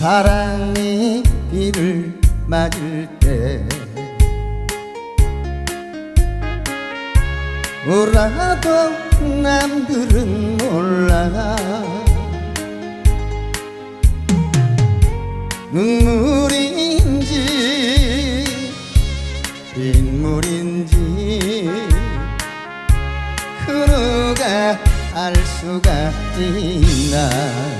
사랑이 비를 맞을 때 뭐라도 남들은 몰라. 눈물인지 빗물인지 그 누가 알 수가 있나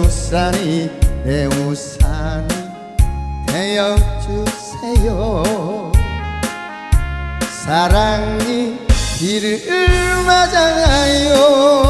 우산이 내 우산이 되어주세요. 사랑이 비를 맞아요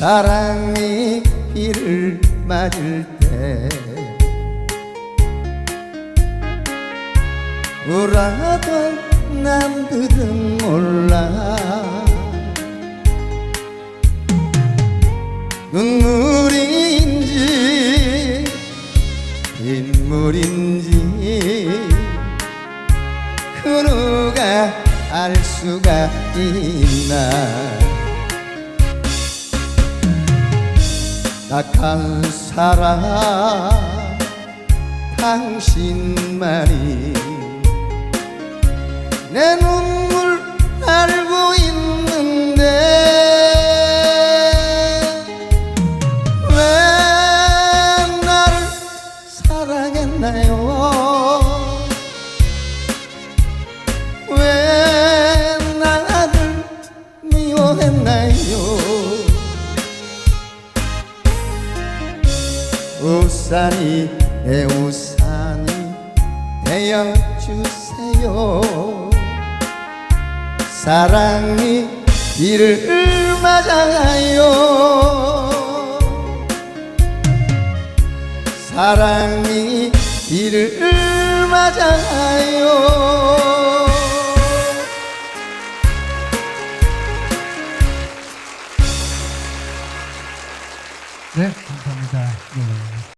사랑이 비를 맞을 때 울어도 남들은 몰라. 눈물인지 빗물인지 그 누가 알 수가 있나 딱한 사랑. 당신만이 내 눈 우산이 내 우산이 되어주세요. 사랑이 비를 맞아요. 사랑이 비를 맞아요 네, 감사합니다. 네.